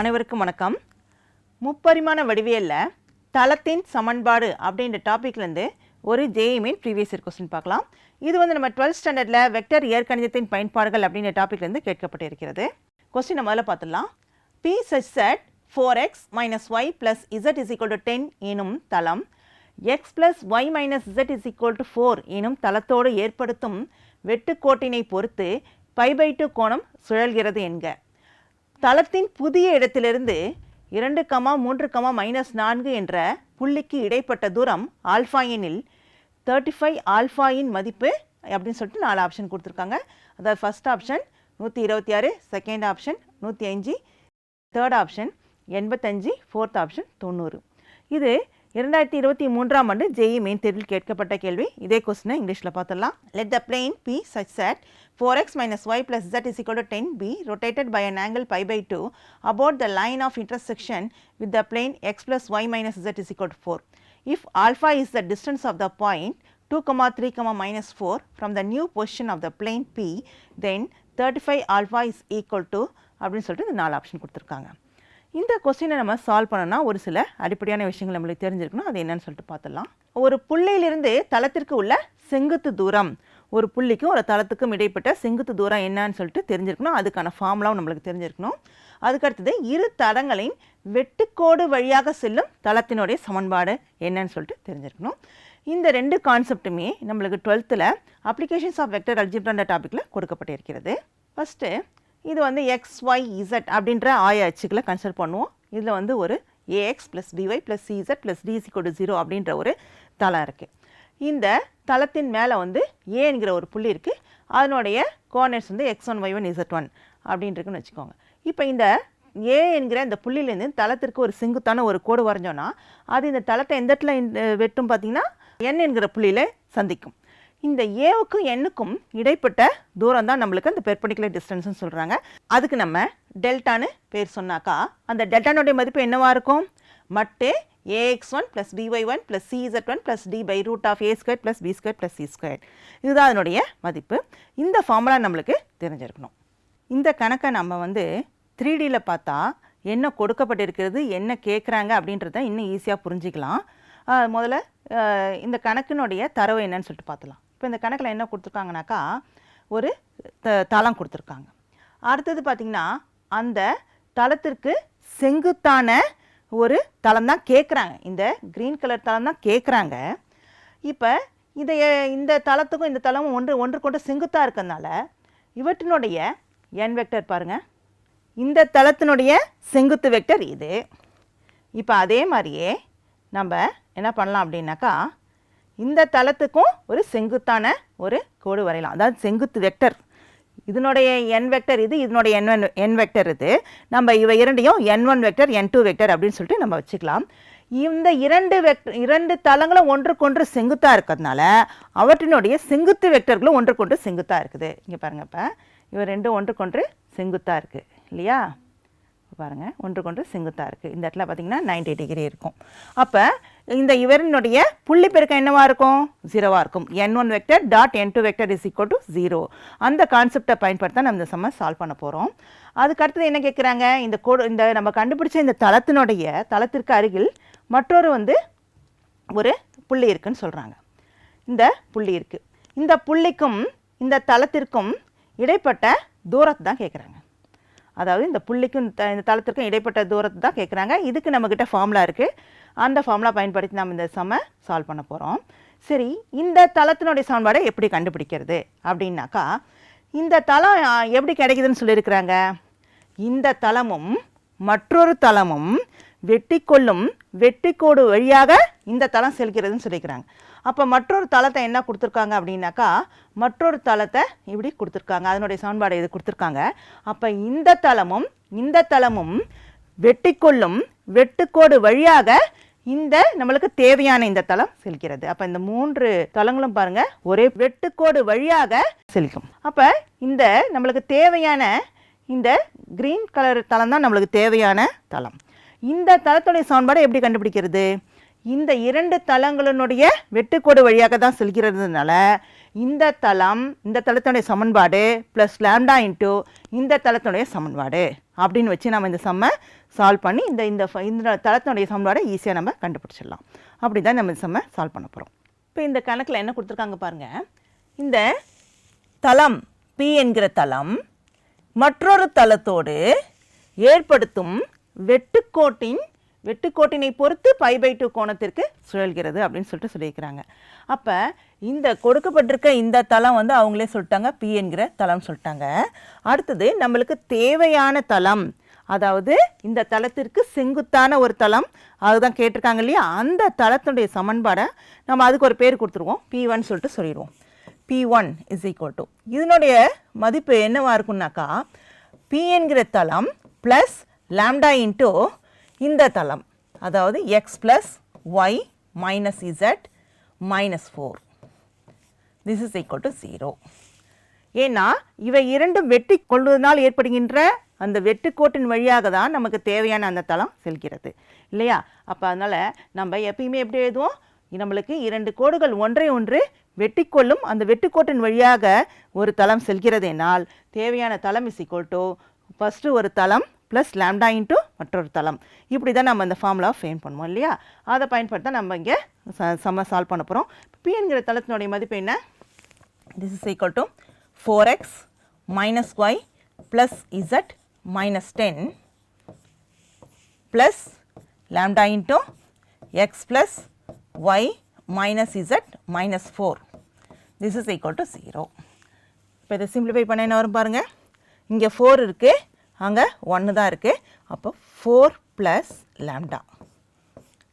அனைவருக்கும் வணக்கம். முப்பரிமாண வடிவியலில் தளத்தின் சமன்பாடு அப்படின்ற டாப்பிக்லேருந்து ஒரு ஜேஇமின் ப்ரீவியஸ் இயர் கொஸ்டின் பார்க்கலாம். இது வந்து நம்ம டுவெல்த் ஸ்டாண்டர்டில் வெக்டர் இயற்கணிதத்தின் பயன்பாடுகள் அப்படின்ற டாப்பிக்லேருந்து கேட்கப்பட்டு இருக்கிறது. கொஸ்டினை முதல்ல பார்த்துடலாம். P such that four x minus y plus z is equal to ten எனும் தளம். X plus y minus z is equal to four எனும் தளத்தோடு ஏற்படுத்தும் வெட்டுக்கோட்டினை பொறுத்து பை பை டூ கோணம் சுழல்கிறது என்க. தளத்தின் புதிய இடத்திலிருந்து இரண்டு கமா மூன்று கமா மைனஸ் நான்கு என்ற புள்ளிக்கு இடைப்பட்ட தூரம் ஆல்ஃபாயினில் தேர்ட்டி ஃபைவ் ஆல்ஃபாயின் மதிப்பு அப்படின்னு சொல்லிட்டு நாலு ஆப்ஷன் கொடுத்துருக்காங்க. அதாவது ஃபர்ஸ்ட் ஆப்ஷன் நூற்றி இருபத்தி ஆறு செகண்ட் ஆப்ஷன் நூற்றி அஞ்சு தேர்ட் ஆப்ஷன் எண்பத்தஞ்சு ஃபோர்த் ஆப்ஷன் தொண்ணூறு. இது இரண்டாயிரத்தி இருபத்தி மூன்றாம் ஆண்டு ஜேஇ மெயின் தேர்வில் கேட்கப்பட்ட கேள்வி. இதே கொஸ்டினை இங்கிலீஷில் பார்த்துடலாம். Let the plane P such that 4x minus y plus z is equal to ten P rotated by an angle pi by 2 about the line of intersection with the plane x plus y minus z is equal to 4. If alpha is the distance of the point 2 comma 3 comma minus 4 from the new position of the plane P then 35 alpha is equal to அப்படின்னு சொல்லிட்டு இந்த நாலு option கொடுத்துருக்காங்க இந்த கொஸ்டினை நம்ம solve பண்ணோம்னா ஒரு சில அடிப்படையான விஷயங்கள் நம்மளுக்கு தெரிஞ்சிருக்கணும் அது என்னன்னு சொல்லிட்டு பார்த்துடலாம் ஒரு புள்ளியிலிருந்து தளத்திற்கு உள்ள செங்குத்து தூரம் ஒரு புள்ளிக்கும் ஒரு தளத்துக்கும் இடைப்பட்ட செங்குத்து தூரம் என்னன்னு சொல்லிட்டு தெரிஞ்சிருக்கணும். அதுக்கான ஃபார்முலாவும் நம்மளுக்கு தெரிஞ்சிருக்கணும். அதுக்கடுத்தது இரு தடங்களையும் வெட்டுக்கோடு வழியாக செல்லும் தளத்தினுடைய சமன்பாடு என்னன்னு சொல்லிட்டு தெரிஞ்சிருக்கணும். இந்த ரெண்டு கான்செப்ட்டுமே நம்மளுக்கு டுவெல்த்தில் அப்ளிகேஷன்ஸ் ஆஃப் வெக்டர் அல்ஜிப்ரான்ற டாப்பிக்கில் கொடுக்கப்பட்டிருக்கிறது. ஃபஸ்ட்டு இது வந்து எக்ஸ் ஒய் இசட் அப்படின்ற ஆய அச்சுக்களை கன்சல்ட் பண்ணுவோம். இதில் வந்து ஒரு a x plus b y plus CZ plus DC கொடு ஜீரோ அப்படின்ற ஒரு தளம் இருக்குது இந்த தளத்தின் மேலே வந்து ஏ என்கிற ஒரு புள்ளி இருக்குது அதனுடைய கோஆர்டினேட்ஸ் வந்து x one y one z one அப்படின்ட்டுருக்குன்னு வச்சுக்கோங்க. இப்போ இந்த ஏ என்கிற இந்த புள்ளியிலேருந்து தளத்திற்கு ஒரு செங்குத்தான ஒரு கோடு வரைஞ்சோன்னா அது இந்த தளத்தை எந்த இடத்துல வெட்டும் பார்த்தீங்கன்னா என் என்கிற புள்ளியில் சந்திக்கும். இந்த ஏவுக்கும் எண்ணுக்கும் இடைப்பட்ட தூரம் தான் நம்மளுக்கு அந்த பெர்பெண்டிகுலர் டிஸ்டன்ஸ்னு சொல்கிறாங்க அதுக்கு நம்ம டெல்டான்னு பேர் சொன்னாக்கா அந்த டெல்டானுடைய மதிப்பு என்னவாக இருக்கும்? மட்டு a x one plus plus one plus d one plus d by root of b square plus c square plus இதுதான் அதனுடைய மதிப்பு. இந்த ஃபார்முலா நம்மளுக்கு தெரிஞ்சிருக்கணும். இந்த கணக்கை நம்ம வந்து த்ரீ டியில் பார்த்தா என்ன கொடுக்கப்பட்டிருக்கிறது என்ன கேட்குறாங்க அப்படின்றத இன்னும் ஈஸியாக புரிஞ்சிக்கலாம். முதல்ல இந்த கணக்கினுடைய தரவு என்னன்னு சொல்லிட்டு பார்த்தலாம். இப்போ இந்த கணக்கில் என்ன கொடுத்துருக்காங்கனாக்கா ஒரு த தளம் கொடுத்துருக்காங்க. அடுத்தது பார்த்திங்கன்னா அந்த தளத்திற்கு செங்குத்தான ஒரு தளம் தான் கேட்குறாங்க இந்த க்ரீன் கலர் தளம் தான் கேட்குறாங்க இப்போ இந்த இந்த தளத்துக்கும் இந்த தளமும் ஒன்று ஒன்று கொண்டு செங்குத்தாக இருக்கிறதுனால இவற்றினுடைய என் வெக்டர் பாருங்கள் இந்த தளத்தினுடைய செங்குத்து வெக்டர் இது. இப்போ அதே மாதிரியே நம்ம என்ன பண்ணலாம் அப்படின்னாக்கா இந்த தளத்துக்கும் ஒரு செங்குத்தான ஒரு கோடு வரையலாம். அதாவது செங்குத்து வெக்டர் இதனுடைய என் வெக்டர் இது இதனுடைய என் ஒன் என் வெக்டர் இது. நம்ம இவை இரண்டையும் n one vector n two vector அப்படின்னு சொல்லிட்டு நம்ம வச்சுக்கலாம். இந்த இரண்டு வெக்டர் இரண்டு தளங்களும் ஒன்றுக்கொன்று செங்குத்தாக இருக்கிறதுனால அவற்றினுடைய செங்குத்து வெக்டர்களும் ஒன்றுக்கொன்று செங்குத்தாக இருக்குது. இங்கே பாருங்கள் இப்போ இவை ரெண்டும் ஒன்றுக்கொன்று செங்குத்தாக இருக்குது இல்லையா? பாருங்கள் ஒன்றுக்கொன்று செங்குத்தாக இருக்குது இந்த இடத்துல பார்த்தீங்கன்னா 90 டிகிரி இருக்கும். அப்போ இந்த இவரினுடைய புள்ளி பெருக்கம் என்னவா இருக்கும்? ஜீரோவாக இருக்கும். N one vector dot n two vector is equal to zero அந்த கான்செப்டை பயன்படுத்த நம்ம இந்த சம்ம சால்வ் பண்ண போகிறோம் அதுக்கு அடுத்தது என்ன கேட்குறாங்க இந்த கோ இந்த நம்ம கண்டுபிடிச்ச இந்த தளத்தினுடைய தளத்திற்கு அருகில் மற்றொரு வந்து ஒரு புள்ளி இருக்குன்னு சொல்கிறாங்க இந்த புள்ளி இருக்குது இந்த புள்ளிக்கும் இந்த தளத்திற்கும் இடைப்பட்ட தூரத்தை தான் கேட்குறாங்க அதாவது இந்த புள்ளிக்கும் இந்த தளத்திற்கும் இடைப்பட்ட தூரத்தை தான் கேட்குறாங்க இதுக்கு நம்மக்கிட்ட ஃபார்முலா இருக்குது அந்த ஃபார்முலா பயன்படுத்தி நம்ம இந்த சம சால்வ் பண்ண போகிறோம் சரி இந்த தளத்தினுடைய சமன்பாடை எப்படி கண்டுபிடிக்கிறது? அப்படின்னாக்கா இந்த தளம் எப்படி கிடைக்குதுன்னு சொல்லியிருக்கிறாங்க? இந்த தளமும் மற்றொரு தளமும் வெட்டிக்கொள்ளும் வெட்டிக்கோடு வழியாக இந்த தளம் செல்கிறதுன்னு சொல்லியிருக்கிறாங்க. அப்போ மற்றொரு தளத்தை என்ன கொடுத்துருக்காங்க அப்படின்னாக்கா மற்றொரு தளத்தை இப்படி கொடுத்துருக்காங்க. அதனுடைய சமன்பாடு இது கொடுத்துருக்காங்க. அப்போ இந்த தளமும் இந்த தளமும் வெட்டிக்கொள்ளும் வெட்டுக்கோடு வழியாக இந்த நம்மளுக்கு தேவையான இந்த தளம் செல்கிறது. அப்போ இந்த மூன்று தளங்களும் பாருங்க ஒரே வெட்டுக்கோடு வழியாக செல்கும். அப்போ இந்த நம்மளுக்கு தேவையான இந்த கிரீன் கலர் தளம் தான் நம்மளுக்கு தேவையான தளம். இந்த தளத்துடைய சமன்பாடை எப்படி கண்டுபிடிக்கிறது? இந்த இரண்டு தளங்களினுடைய வெட்டுக்கோடு வழியாக தான் செல்கிறதுனால இந்த தளம் இந்த தளத்தினுடைய சமன்பாடு ப்ளஸ் லேம்டா இன்ட்டு இந்த தளத்தினுடைய சமன்பாடு. அப்படின்னு வச்சு நம்ம இந்த சம்மை சால்வ் பண்ணி இந்த இந்த ஃப- இந்த தளத்தினுடைய சமன்பாடை ஈஸியாக நம்ம கண்டுபிடிச்சிடலாம். அப்படி தான் நம்ம இந்த சம்மை சால்வ் பண்ண போகிறோம் இப்போ இந்த கணக்கில் என்ன கொடுத்துருக்காங்க பாருங்கள் இந்த தளம் பி என்கிற தளம் மற்றொரு தளத்தோடு ஏற்படுத்தும் வெட்டுக்கோட்டின் வெட்டுக்கோட்டினை பொறுத்து பை பை டூ கோணத்திற்கு சுழல்கிறது அப்படின்னு சொல்லிட்டு சொல்லியிருக்கிறாங்க. அப்போ இந்த கொடுக்கப்பட்டிருக்க இந்த தளம் வந்து அவங்களே சொல்லிட்டாங்க பி என்கிற தளம் சொல்லிட்டாங்க. அடுத்தது நம்மளுக்கு தேவையான தளம் அதாவது இந்த தளத்திற்கு செங்குத்தான ஒரு தளம் அதுதான் கேட்டிருக்காங்க இல்லையா? அந்த தளத்தினுடைய சமன்பாடை நம்ம அதுக்கு ஒரு பேர் கொடுத்துருவோம் பி ஒன் சொல்லிட்டு சொல்லிடுவோம். P one is equal to இதனுடைய மதிப்பு என்னவாக இருக்குன்னாக்கா பி என்கிற தளம் ப்ளஸ் லேம்டா இன்ட்டு இந்த தளம் அதாவது x plus y minus z minus four this is equal to zero ஏன்னா இவை இரண்டும் வெட்டி கொள்வதனால் ஏற்படுகின்ற அந்த வெட்டுக்கோட்டின் வழியாக தான் நமக்கு தேவையான அந்த தளம் செல்கிறது. இல்லையா? அப்போ அதனால் நம்ம எப்பயுமே எப்படி எழுதுவோம்? நம்மளுக்கு இரண்டு கோடுகள் ஒன்றை ஒன்று வெட்டிக்கொள்ளும் அந்த வெட்டுக்கோட்டின் வழியாக ஒரு தளம் செல்கிறதெனால் தேவையான தளம் இஸ் ஈக்குவல் டு ஃபஸ்ட்டு ஒரு தளம் ப்ளஸ் லேம்டா இன்ட்டு மற்றொரு தளம். இப்படி தான் நம்ம அந்த ஃபார்முலா ஃபெயின் பண்ணுவோம் இல்லையா? அதை பயன்படுத்த நம்ம இங்கே சம சால்வ் பண்ண போகிறோம் பிங்கிற தளத்தினுடைய மதிப்பு என்ன? This is equal to four x minus y plus z minus ten plus lambda into x plus y minus z minus four this is equal to zero இப்போ இதை சிம்பிளிஃபை பண்ண என்ன வரும் பாருங்கள் இங்கே ஃபோர் இருக்குது அங்கே ஒன்று தான் இருக்குது அப்போ four plus lambda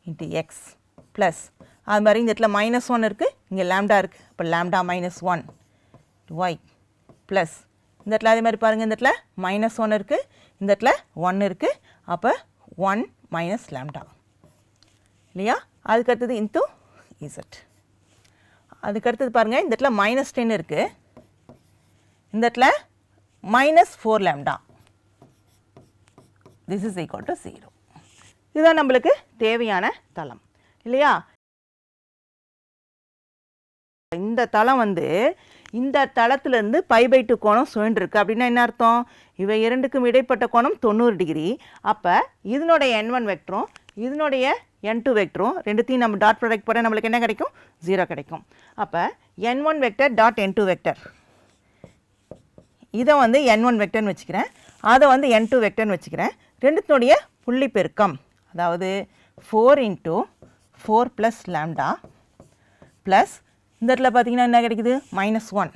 into x plus அது மாதிரி இந்த இடத்துல மைனஸ் ஒன் இருக்குது இங்கே லேம்டா இருக்குது இப்போ lambda minus one y plus இந்த இடத்துல அதே மாதிரி பாருங்கள் இந்த இடத்துல மைனஸ் ஒன் இருக்குது இந்த இடத்துல ஒன் இருக்குது அப்போ ஒன் மைனஸ் லேம்டா இல்லையா? அதுக்கடுத்தது இன்ட்டு இசட் அதுக்கு அடுத்தது பாருங்கள் இந்த இடத்துல மைனஸ் டென் இருக்குது இந்த இடத்துல minus four lambda this is equal to zero இதுதான் நம்மளுக்கு தேவையான தளம். இல்லையா? இந்த தளம் வந்து இந்த தளத்திலிருந்து பை பை டூ கோணம் சுழன்றிருக்கு. அப்படின்னா என்ன அர்த்தம்? இவை இரண்டுக்கும் இடைப்பட்ட கோணம் தொண்ணூறு டிகிரி. அப்போ இதனுடைய என் ஒன் வெக்டரும் இதனுடைய என் டூ வெக்டரும் ரெண்டுத்தையும் நம்ம டாட் ப்ராடக்ட் போட நம்மளுக்கு என்ன கிடைக்கும்? ஜீரோ கிடைக்கும். அப்போ n one vector dot n two vector இதை வந்து என் ஒன் வெக்டர்னு வச்சுக்கிறேன். அதை வந்து என் டூ வெக்டர்னு வச்சுக்கிறேன். ரெண்டுத்தினுடைய புள்ளி பெருக்கம் அதாவது four into four plus lambda plus இந்த இடத்துல பார்த்தீங்கன்னா என்ன கிடைக்குது? Minus one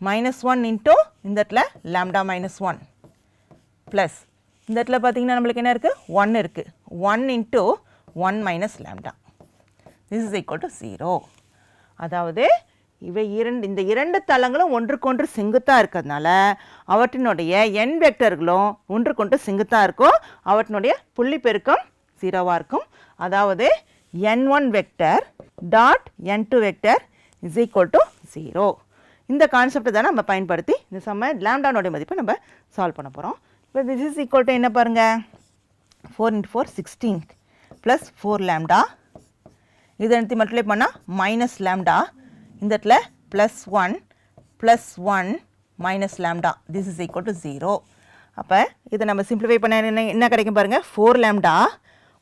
minus one into இந்த இடத்துல லேம்டா மைனஸ் ஒன் ப்ளஸ் இந்த இடத்துல பார்த்தீங்கன்னா நம்மளுக்கு என்ன இருக்குது ஒன் இருக்குது one into one minus lambda this is equal to zero அதாவது இவை இரண்டு இந்த இரண்டு தளங்களும் ஒன்றுக்கொன்று செங்குத்தாக இருக்கிறதுனால அவற்றினுடைய எண் வெக்டர்களும் ஒன்றுக்கொன்று செங்குத்தாக இருக்கும். அவற்றினுடைய புள்ளி பெருக்கம் ஜீரோவாக இருக்கும். அதாவது n one vector dot n two vector is equal to zero இந்த கான்செப்டை தான் நம்ம பயன்படுத்தி இந்த சம லேம்டானுடைய மதிப்பை நம்ம சால்வ் பண்ண போகிறோம் இப்போ திஸ் இஸ் ஈக்குவல் டு என்ன பாருங்கள் four into four sixteen plus four lambda இதை எடுத்து மல்டிப்ளை பண்ணால் மைனஸ் லேம்டா இந்த இடத்துல plus one plus one minus lambda this is equal to zero அப்போ இதை நம்ம சிம்பிளிஃபை பண்ண என்ன என்ன கிடைக்கும் பாருங்கள் four lambda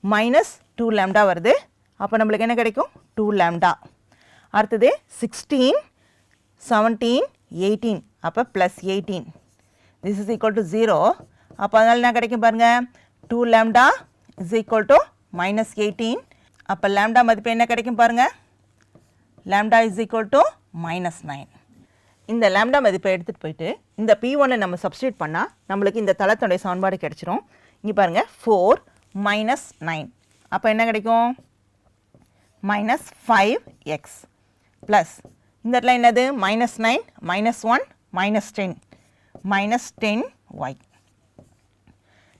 minus two lambda வருது. அப்போ நம்மளுக்கு என்ன கிடைக்கும்? டூ லேம்டா அடுத்தது சிக்ஸ்டீன் செவன்டீன் எயிட்டீன் அப்போ plus eighteen this is equal to zero அப்போ அதனால் என்ன கிடைக்கும் பாருங்கள் two lambda is equal to minus eighteen அப்போ லேம்டா மதிப்பு என்ன கிடைக்கும் பாருங்கள் lambda is equal to minus nine இந்த லேம்டா மதிப்பை எடுத்துகிட்டு போயிட்டு இந்த பி ஒன்னை நம்ம சப்ஸ்டியூட் பண்ணால் நம்மளுக்கு இந்த தளத்துடைய சமன்பாடு கிடைச்சிரும். இங்கே பாருங்கள் ஃபோர் மைனஸ் நைன் அப்போ என்ன கிடைக்கும்? மைனஸ் ஃபைவ் எக்ஸ் ப்ளஸ் இந்த இடத்துல என்னது? Minus nine minus one minus ten minus ten y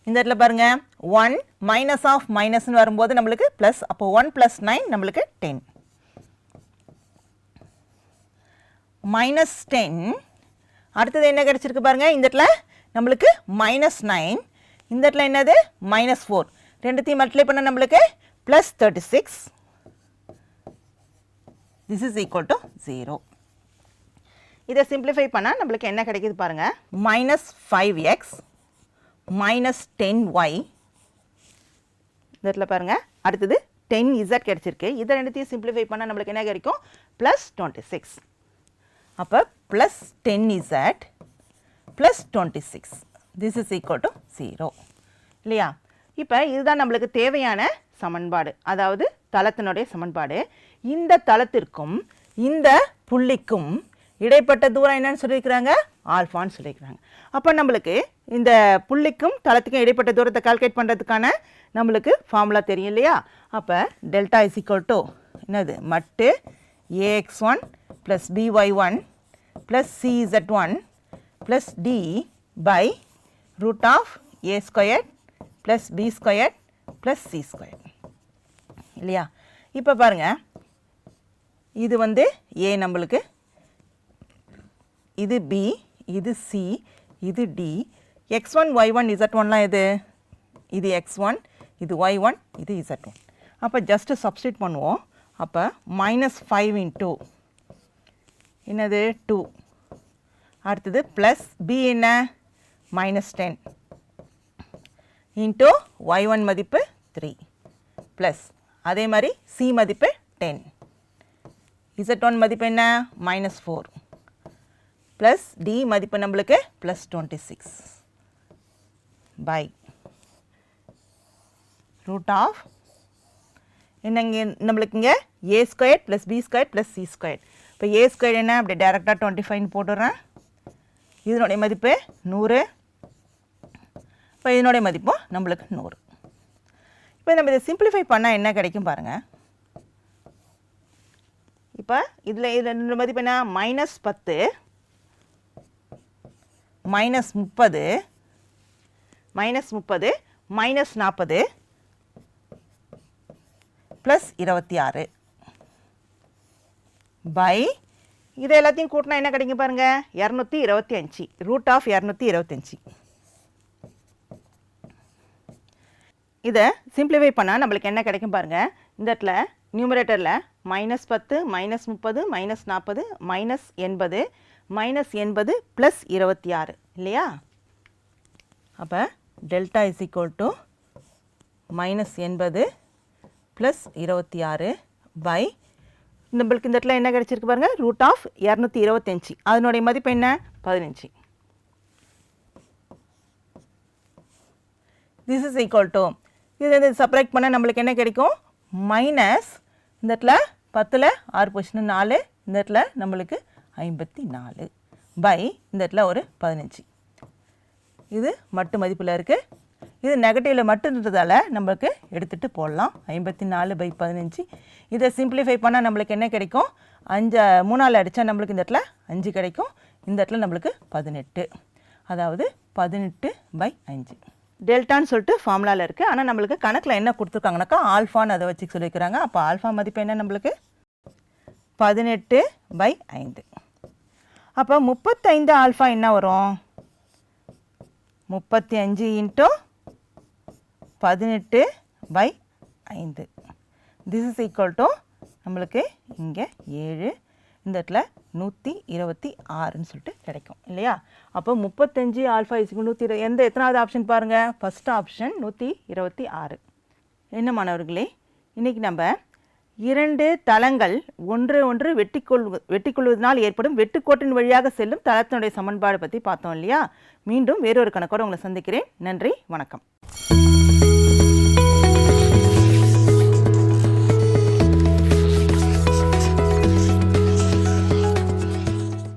இந்த இடத்துல பாருங்கள் ஒன் மைனஸ் ஆஃப் மைனஸ்னு வரும்போது நம்மளுக்கு ப்ளஸ் அப்போ ஒன் ப்ளஸ் நைன் நம்மளுக்கு டென் மைனஸ் டென் அடுத்தது என்ன கிடச்சிருக்கு பாருங்க இந்த இடத்துல நம்மளுக்கு மைனஸ் நைன் இந்த இடத்துல என்னது? மைனஸ் ஃபோர் ரெண்டுத்தையும் மல்டிப்ளை பண்ண நம்மளுக்கு plus thirty six this is equal to zero இதை சிம்பிளிஃபை பண்ணால் நம்மளுக்கு என்ன கிடைக்குது பாருங்கள் minus five x minus ten y இந்த இடத்துல பாருங்கள் அடுத்தது டென் இசட் கிடச்சிருக்கு. இதை ரெண்டுத்தையும் சிம்பிளிஃபை பண்ணால் நம்மளுக்கு என்ன கிடைக்கும்? ப்ளஸ் டுவெண்ட்டி சிக்ஸ் அப்போ plus ten z plus twenty six this is equal to zero இல்லையா? இப்போ இதுதான் நம்மளுக்கு தேவையான சமன்பாடு. அதாவது தளத்தினுடைய சமன்பாடு. இந்த தளத்திற்கும் இந்த புள்ளிக்கும் இடைப்பட்ட தூரம் என்னன்னு சொல்லியிருக்கிறாங்க? ஆல்ஃபான்னு சொல்லியிருக்கிறாங்க. அப்போ நம்மளுக்கு இந்த புள்ளிக்கும் தளத்துக்கும் இடைப்பட்ட தூரத்தை கால்குலேட் பண்ணுறதுக்கான நம்மளுக்கு ஃபார்முலா தெரியும் இல்லையா? அப்போ டெல்டா இஸ் ஈக்குவல் டு என்னது? மட்டு a x one plus b y one plus CZ one plus d by root of a square plus b square plus c square இல்லையா? இப்போ பாருங்க. இது வந்து ஏ நம்மளுக்கு. இது பி இது சி இது d x one y one z எது? இது எக்ஸ் ஒன் இது ஒய் ஒன் இது இசட் ஒன் அப்போ ஜஸ்ட்டு சப்ஸ்டியூட் பண்ணுவோம். அப்போ மைனஸ் ஃபைவ் இன்ட்டு என்னது? டூ அடுத்தது ப்ளஸ் பி என்ன? Minus ten into y one மதிப்பு த்ரீ ப்ளஸ் அதே மாதிரி சி மதிப்பு டென் இசட் ஒன் மதிப்பு என்ன? மைனஸ் ஃபோர் ப்ளஸ் டி மதிப்பு நம்மளுக்கு plus twenty six by root of என்ன இங்கே நம்மளுக்கு இங்கே a square plus b square plus c square இப்போ ஏ ஸ்கொயர் என்ன? அப்படி டேரெக்டாக டுவெண்ட்டி ஃபைவ்னு போட்டுடுறேன். இதனுடைய மதிப்பு நூறு. இப்போ இதனுடைய மதிப்பும் நம்மளுக்கு நூறு. இப்போ நம்ம இதை சிம்பிளிஃபை பண்ணால் என்ன கிடைக்கும் பாருங்கள் இப்போ இதில் இதில் ரெண்டு மதிப்பு என்ன? மைனஸ் பத்து. மைனஸ் முப்பது. மைனஸ் முப்பது. மைனஸ் நாற்பது. ப்ளஸ் இருபத்தி ஆறு. பை. இதை எல்லாத்தையும் கூட்டினா என்ன கிடைக்கும் பாருங்கள் இரநூத்தி இருபத்தி அஞ்சு. ரூட் ஆஃப் இரநூத்தி இருபத்தஞ்சி இதை சிம்பிளிஃபை பண்ணால் நம்மளுக்கு என்ன கிடைக்கும் பாருங்கள் இந்த இடத்துல நியூமரேட்டரில் மைனஸ் பத்து மைனஸ் முப்பது மைனஸ் நாற்பது மைனஸ் எண்பது மைனஸ் எண்பது ப்ளஸ் இருபத்தி ஆறு. இல்லையா? அப்போ delta is equal to minus எண்பது ப்ளஸ் இருபத்தி ஆறு பை நம்மளுக்கு இந்த இடத்துல என்ன கிடச்சிருக்கு பாருங்கள் ரூட் ஆஃப் இரநூத்தி இருபத்தஞ்சி அதனுடைய மதிப்பு என்ன? பதினஞ்சு. திஸ் இஸ் ஈக்குவல் டு இது வந்து சப்ராக்ட் பண்ணால் நம்மளுக்கு என்ன கிடைக்கும்? மைனஸ் இந்த இடத்துல பத்தில் ஆறு பொசிஷன் நாலு இந்த இடத்துல நம்மளுக்கு ஐம்பத்தி நாலு பை இந்த இடத்துல ஒரு பதினஞ்சு. இது மட்டு மதிப்பில் இருக்குது இது நெகட்டிவில் மட்டுன்றதால நம்மளுக்கு எடுத்துகிட்டு போடலாம். ஐம்பத்தி நாலு பை பதினஞ்சு. இதை சிம்பிளிஃபை பண்ணால் நம்மளுக்கு என்ன கிடைக்கும்? அஞ்சு மூணால் அடித்தா நம்மளுக்கு இந்த இடத்துல அஞ்சு கிடைக்கும். இந்த இடத்துல நம்மளுக்கு பதினெட்டு. அதாவது பதினெட்டு பை அஞ்சு டெல்டான்னு சொல்லிட்டு ஃபார்முலாவில் இருக்குது ஆனால் நம்மளுக்கு கணக்கில் என்ன கொடுத்துருக்காங்கனாக்கா ஆல்ஃபான்னு அதை வச்சு சொல்லியிருக்கிறாங்க. அப்போ ஆல்ஃபா மதிப்பு என்ன நம்மளுக்கு? பதினெட்டு பை ஐந்து. அப்போ முப்பத்தைந்து ஆல்ஃபா என்ன வரும்? முப்பத்தி அஞ்சு இன்ட்டு பதினெட்டு பை ஐந்து. திஸ் இஸ் ஈக்குவல் டு நம்மளுக்கு இங்கே ஏழு இந்த இடத்துல நூற்றி இருபத்தி ஆறுன்னு சொல்லிட்டு கிடைக்கும் இல்லையா? அப்போ முப்பத்தஞ்சு ஆல்ஃபா இஸ்க்கு நூற்றி இரு எந்த எத்தனாவது ஆப்ஷன் பாருங்கள் ஃபஸ்ட் ஆப்ஷன் நூற்றி இருபத்தி ஆறு. என்ன மாணவர்களே? இன்றைக்கி நம்ம இரண்டு தளங்கள் ஒன்று ஒன்று வெட்டிக்கொள் வெட்டிக்கொள்வதனால் ஏற்படும் வெட்டுக்கோட்டின் வழியாக செல்லும் தளத்தினுடைய சமன்பாடு பற்றி பார்த்தோம் இல்லையா? மீண்டும் வேறொரு கணக்கோடு உங்களை சந்திக்கிறேன். நன்றி வணக்கம்.